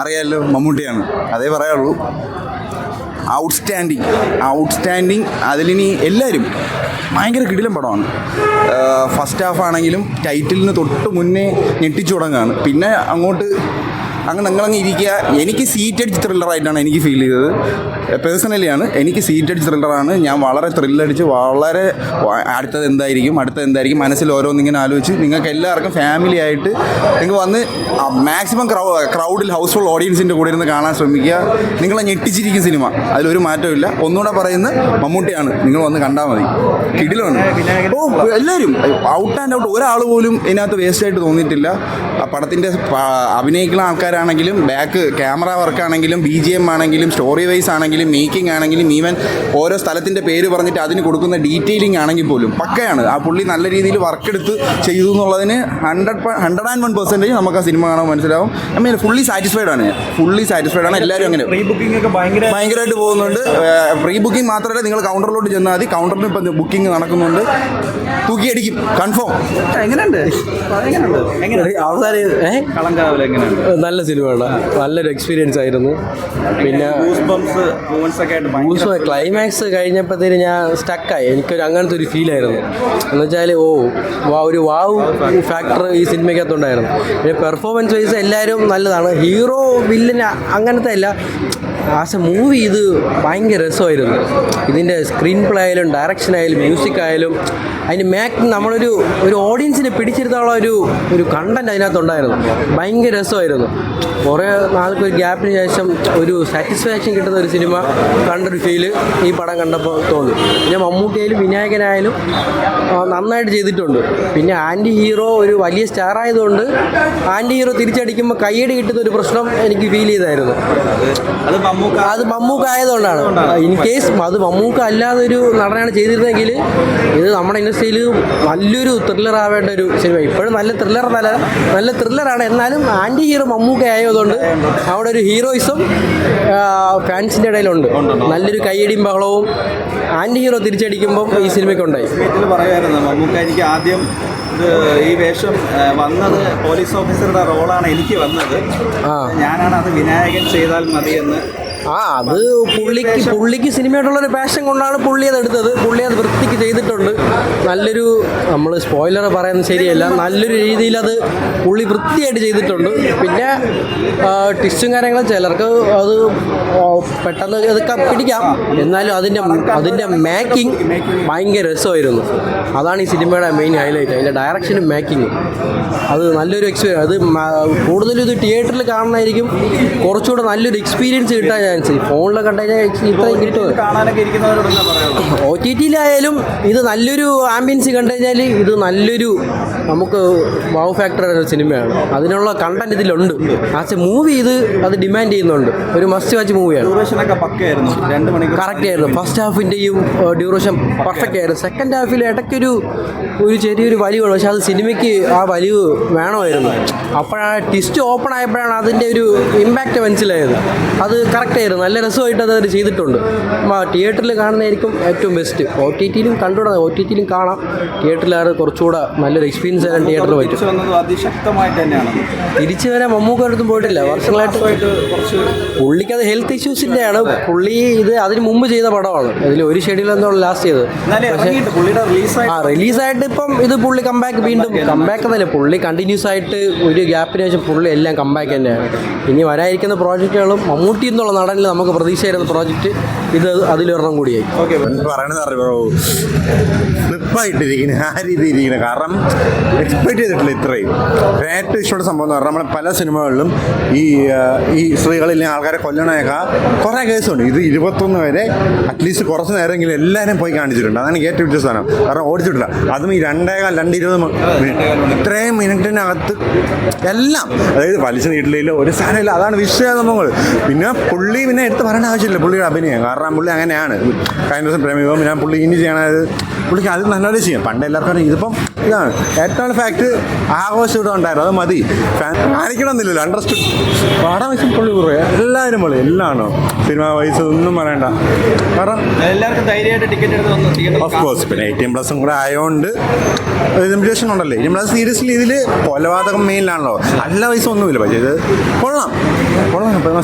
അറിയാമല്ലോ മമ്മൂട്ടിയാണ്. അതേ പറയാനുള്ളൂ. ഔട്ട്സ്റ്റാൻഡിങ് ഔട്ട്സ്റ്റാൻഡിങ് അതിലിനി എല്ലാവരും ഭയങ്കര കിടിലം പടമാണ്. ഫസ്റ്റ് ഹാഫ് ആണെങ്കിലും ടൈറ്റിലിന് തൊട്ട് മുന്നേ ഞെട്ടിച്ചു തുടങ്ങുകയാണ്. പിന്നെ അങ്ങോട്ട് അങ്ങ് നിങ്ങളങ്ങ് ഇരിക്കുക. എനിക്ക് സീറ്റഡ് അടിച്ച് ത്രില്ലറായിട്ടാണ് എനിക്ക് ഫീൽ ചെയ്തത്. പേഴ്സണലിയാണ്. എനിക്ക് സീറ്റഡ് ത്രില്ലറാണ്. ഞാൻ വളരെ ത്രില്ലടിച്ച് വളരെ അടുത്തത് എന്തായിരിക്കും അടുത്തത് എന്തായിരിക്കും മനസ്സിൽ ഓരോന്നിങ്ങനെ ആലോചിച്ച് നിങ്ങൾക്ക് എല്ലാവർക്കും ഫാമിലി ആയിട്ട് നിങ്ങൾ വന്ന് മാക്സിമം ക്രൗ ക്രൗഡിൽ ഹൗസ് ഫുൾ ഓഡിയൻസിന്റെ കൂടെ ഇരുന്ന് കാണാൻ ശ്രമിക്കുക. നിങ്ങളെ ഞെട്ടിച്ചിരിക്കും സിനിമ അതിലൊരു മാറ്റമില്ല ഒന്നുകൂടെ പറയുന്നത് മമ്മൂട്ടിയാണ്. നിങ്ങൾ വന്ന് കണ്ടാൽ മതി. കിടിലാണ് ഓ എല്ലാവരും. ഔട്ട് ആൻഡ് ഔട്ട് ഒരാൾ പോലും ഇതിനകത്ത് വേസ്റ്റ് ആയിട്ട് തോന്നിയിട്ടില്ല. പടത്തിന്റെ അഭിനയിക്കുന്ന ആൾക്കാരാണെങ്കിലും ബാക്ക് ക്യാമറ വർക്ക് ആണെങ്കിലും ബി ജി എം ആണെങ്കിലും സ്റ്റോറി വൈസ് ആണെങ്കിലും മേക്കിംഗ് ആണെങ്കിലും ഈവൻ ഓരോ സ്ഥലത്തിന്റെ പേര് പറഞ്ഞിട്ട് അതിന് കൊടുക്കുന്ന ഡീറ്റെയിലിംഗ് ആണെങ്കിൽ പോലും പക്കയാണ്. ആ പുള്ളി നല്ല രീതിയിൽ വർക്ക് എടുത്ത് ചെയ്തു എന്നുള്ളതിന് hundred hundred and one percentage നമുക്ക് ആ സിനിമ കാണാൻ മനസ്സിലാവും. ഐ മീൻ ഫുള്ളി സാറ്റിസ്ഫൈഡ് ആണ്. ഫുള്ളി സാറ്റിസ്ഫൈഡ് ആണ്. എല്ലാവരും അങ്ങനെ. പ്രീ ബുക്കിംഗ് ഒക്കെ ഭയങ്കര ഭയങ്കരമായിട്ട് പോകുന്നുണ്ട്. പ്രീ ബുക്കിംഗ് മാത്രമല്ല നിങ്ങൾ കൗണ്ടറിലോട്ട് ചെന്നാൽ മതി. കൗണ്ടറിൽ ഇപ്പം ബുക്കിംഗ് നടക്കുന്നുണ്ട്. തൂക്കിയടിക്കും. കൺഫേം എങ്ങനെയുണ്ട്? അവസാനം നല്ല സിനിമയാണ് നല്ലൊരു എക്സ്പീരിയൻസ് ആയിരുന്നു. പിന്നെ ഊസ് ക്ലൈമാക്സ് കഴിഞ്ഞപ്പോഴത്തേന് ഞാൻ സ്റ്റക്കായി എനിക്കൊരു അങ്ങനത്തെ ഒരു ഫീലായിരുന്നു എന്ന് വെച്ചാൽ ഓ ഒരു വാവ് ഫാക്ടർ ഈ സിനിമയ്ക്കകത്തുണ്ടായിരുന്നു പിന്നെ പെർഫോമൻസ് വൈസ് എല്ലാവരും നല്ലതാണ്. ഹീറോ വില്ലൻ അങ്ങനത്തെ അല്ല. ആസ് എ മൂവി ഇത് ഭയങ്കര രസമായിരുന്നു. ഇതിന്റെ സ്ക്രീൻ പ്ലേ ആയാലും ഡയറക്ഷൻ ആയാലും മ്യൂസിക് ആയാലും അതിന് മാക് നമ്മളൊരു ഒരു ഓഡിയൻസിനെ പിടിച്ചിരുത്താനുള്ള ഒരു ഒരു കണ്ടന്റ് അതിനകത്തുണ്ടായിരുന്നു. ഭയങ്കര രസമായിരുന്നു. കുറേ നാൾക്ക് ഒരു ഗ്യാപ്പിന് ശേഷം ഒരു സാറ്റിസ്ഫാക്ഷൻ കിട്ടുന്ന ഒരു സിനിമ കണ്ടൊരു ഫീൽ ഈ പടം കണ്ടപ്പോൾ തോന്നി. പിന്നെ മമ്മൂട്ടിയായാലും വിനായകനായാലും നന്നായിട്ട് ചെയ്തിട്ടുണ്ട്. പിന്നെ ആന്റി ഹീറോ ഒരു വലിയ സ്റ്റാർ ആയതുകൊണ്ട് ആന്റി ഹീറോ തിരിച്ചടിക്കുമ്പോൾ കയ്യടി കിട്ടുന്ന ഒരു പ്രശ്നം എനിക്ക് ഫീൽ ചെയ്തായിരുന്നു. അത് അത് മമ്മൂക്ക ആയതുകൊണ്ടാണ്. ഇൻ കേസ് അത് മമ്മൂക്ക അല്ലാതെ ഒരു നടനാണ് ചെയ്തിരുന്നെങ്കിൽ ഇത് നമ്മുടെ ഇൻഡസ്ട്രിയിൽ നല്ലൊരു ത്രില്ലർ ആവേണ്ട ഒരു സിനിമ ഇപ്പോഴും നല്ല ത്രില്ലർ നല്ല നല്ല ത്രില്ലറാണ് എന്നാലും ആന്റി ഹീറോ മമ്മൂക്ക ആയതുകൊണ്ട് അവിടെ ഒരു ഹീറോയിസും ഫാൻസിന്റെ ഇടയിലുണ്ട്. നല്ലൊരു കയ്യടിയും ബഹളവും ആന്റി ഹീറോ തിരിച്ചടിക്കുമ്പോൾ ഈ സിനിമയ്ക്കുണ്ടായി ഉണ്ടായി. മമ്മൂക്ക എനിക്ക് ആദ്യം ഈ വേഷം വന്നത് പോലീസ് ഓഫീസറുടെ റോളാണ് എനിക്ക് വന്നത്. ഞാനാണ് അത് വിനായകൻ ചെയ്താൽ മതിയെന്ന് ആ അത് പുള്ളിക്ക് പുള്ളിക്ക് സിനിമയായിട്ടുള്ളൊരു പാഷൻ കൊണ്ടാണ് പുള്ളി അത് എടുത്തത്. പുള്ളി അത് വൃത്തിക്ക് ചെയ്തിട്ടുണ്ട്. നല്ലൊരു നമ്മൾ സ്പോയിലർ പറയുന്നത് ശരിയല്ല. നല്ലൊരു രീതിയിൽ അത് പുള്ളി വൃത്തിയായിട്ട് ചെയ്തിട്ടുണ്ട്. പിന്നെ ടിസ്റ്റും കാര്യങ്ങളും ചിലർക്ക് അത് പെട്ടെന്ന് അത് പിടിക്കാം. എന്നാലും അതിന്റെ അതിന്റെ മേക്കിംഗ് ഭയങ്കര രസമായിരുന്നു. അതാണ് ഈ സിനിമയുടെ മെയിൻ ഹൈലൈറ്റ് അതിന്റെ ഡയറക്ഷനും മേക്കിങ്ങും അത് നല്ലൊരു എക്സ്പീരിയൻസ് അത് കൂടുതലും ഇത് തിയേറ്ററിൽ കാണുന്നതായിരിക്കും. കുറച്ചുകൂടെ നല്ലൊരു എക്സ്പീരിയൻസ് കിട്ടാൻ ചാൻസ് ഫോണിലെ കണ്ടു കഴിഞ്ഞാൽ ഇത്രയും പറയുള്ളൂ ഒ ടി ടിയിലായാലും ഇത് നല്ലൊരു ആംബിയൻസ് കണ്ടു കഴിഞ്ഞാൽ ഇത് നല്ലൊരു നമുക്ക് വൗ ഫാക്ടർ സിനിമയാണ് അതിനുള്ള കണ്ടന്റ് ഇതിലുണ്ട്. ആസ് എ മൂവി ഇത് അത് ഡിമാൻഡ് ചെയ്യുന്നുണ്ട്. ഒരു മസ്റ്റ് വാച്ച് മൂവിയാണ് കറക്റ്റ് ആയിരുന്നു. ഫസ്റ്റ് ഹാഫിന്റെയും ഡ്യൂറേഷൻ പെർഫെക്റ്റ് ആയിരുന്നു. സെക്കൻഡ് ഹാഫിൽ ഇടയ്ക്കൊരു ഒരു ചെറിയൊരു വലിവുള്ളൂ പക്ഷെ അത് സിനിമയ്ക്ക് ആ വലിവ് വേണമായിരുന്നു. അപ്പോഴാണ് ട്വിസ്റ്റ് ഓപ്പൺ ആയപ്പോഴാണ് അതിന്റെ ഒരു ഇമ്പാക്റ്റ് മനസ്സിലായത്. അത് കറക്റ്റ് ആയിരുന്നു നല്ല രസമായിട്ട് അത് അവർ ചെയ്തിട്ടുണ്ട് തിയേറ്ററിൽ കാണുന്നതായിരിക്കും ഏറ്റവും ബെസ്റ്റ് ഒ ടി ടിയിലും കണ്ടുകൂടാ? ഒ ടി ടിയിലും കാണാം. തിയേറ്ററിലാണ് കുറച്ചുകൂടെ നല്ലൊരു എക്സ്പീരിയൻസ് ആയാലും തിയേറ്ററിൽ പറ്റും അതിശക്തമായിട്ട് തന്നെയാണ്. തിരിച്ചു വരാൻ മമ്മൂക്ക അടുത്തും പോയിട്ടില്ല. വർഷങ്ങളായിട്ട് പുള്ളിക്കത് പുള്ളിക്ക് അത് ഹെൽത്ത് ഇഷ്യൂസിന്റെയാണ് പുള്ളി ഇത് അതിന് മുമ്പ് ചെയ്ത പടമാണ്. അതിൽ ഒരു ഷെഡ്യൂൾ എന്തോ ലാസ്റ്റ് ചെയ്തത്. ആ റിലീസായിട്ട് ഇപ്പം ഇത് പുള്ളി കമ്പാക്ക് വീണ്ടും കമ്പാക്ക് തന്നെ പുള്ളി കണ്ടിന്യൂസ് ആയിട്ട് ഒരു ഗ്യാപ്പിന് ശേഷം പുള്ളി എല്ലാം കമ്പാക്ക് തന്നെയാണ്. ഇനി വരാതിരിക്കുന്ന പ്രോജക്റ്റുകളും മമ്മൂട്ടി എന്നുള്ള നടനിൽ നമുക്ക് പ്രതീക്ഷയായിരുന്ന പ്രോജക്റ്റ് ഇത് അതിലൊരെണ്ണം കൂടിയായി. ഓക്കെ പറയണത് അറിയോ? ഫ്ലിപ്പായിട്ടിരിക്കുന്നത് ആ രീതിയിരിക്കുന്നത് കാരണം എക്സ്പെക്ട് ചെയ്തിട്ടില്ല ഇത്രയും. ഏറ്റവും ഇഷ്ടമുള്ള സംഭവം എന്ന് പറഞ്ഞാൽ നമ്മൾ പല സിനിമകളിലും ഈ ഈ സ്ത്രീകളിലെ ആൾക്കാരെ കൊല്ലണയൊക്കെ കുറേ കേസുണ്ട്. ഇത് ഇരുപത്തൊന്ന് വരെ അറ്റ്ലീസ്റ്റ് കുറച്ച് നേരമെങ്കിലും എല്ലാവരും പോയി കാണിച്ചിട്ടുണ്ട്. അതാണ് ഏറ്റവും വലിയ സാധനം. കാരണം ഓടിച്ചിട്ടില്ല. അതും ഈ രണ്ടേകാൽ രണ്ട് ഇരുപത് ഇത്രയും മിനിറ്റിനകത്ത് എല്ലാം അതായത് വലിച്ചു നീട്ടില്ല ഒരു സാധനമില്ല. അതാണ് വിഷയ പിന്നെ പുള്ളി പിന്നെ എടുത്ത് പറയേണ്ട ആവശ്യമില്ല. പുള്ളിയുടെ അഭിനയം. കാരണം പുള്ളി അങ്ങനെയാണ്. കഴിഞ്ഞ ദിവസം പ്രേമിക്കുമ്പോൾ പിന്നെ പുള്ളി ഇനി ചെയ്യണത് പുള്ളിക്ക് അത് നല്ലപോലെ ചെയ്യും. പണ്ട് എല്ലാവർക്കും ഇതിപ്പം ഇതാണ്. ഏറ്റവും ഫാക്ട് ആഘോഷം ഇവിടെ ഉണ്ടായിരുന്നു. അത് മതി. ഫാൻ- കാണിക്കണമെന്നില്ലല്ലോ. അണ്ടർസ്റ്റുഡ് പാടാൻ വെച്ചാൽ പുള്ളി കുറേ എല്ലാവരും പുള്ളി എല്ലാം ആണോ സിനിമ വയസ്സ് ഒന്നും പറയണ്ട. കാരണം എല്ലാവർക്കും ധൈര്യമായിട്ട് ടിക്കറ്റ് എടുത്ത് ഓഫ് കോഴ്സ് പിന്നെ എയ്റ്റീൻ പ്ലസും കൂടെ ആയതുകൊണ്ട് ലിമിറ്റേഷൻ ഉണ്ടല്ലോ? എയ്റ്റീൻ പ്ലസ് സീരിയസ്ലി ഇതിൽ കൊലപാതകം മെയിനിലാണല്ലോ നല്ല വയസ്സൊന്നുമില്ല പക്ഷേ ഇത് കൊള്ളാം. കൊള്ളാം.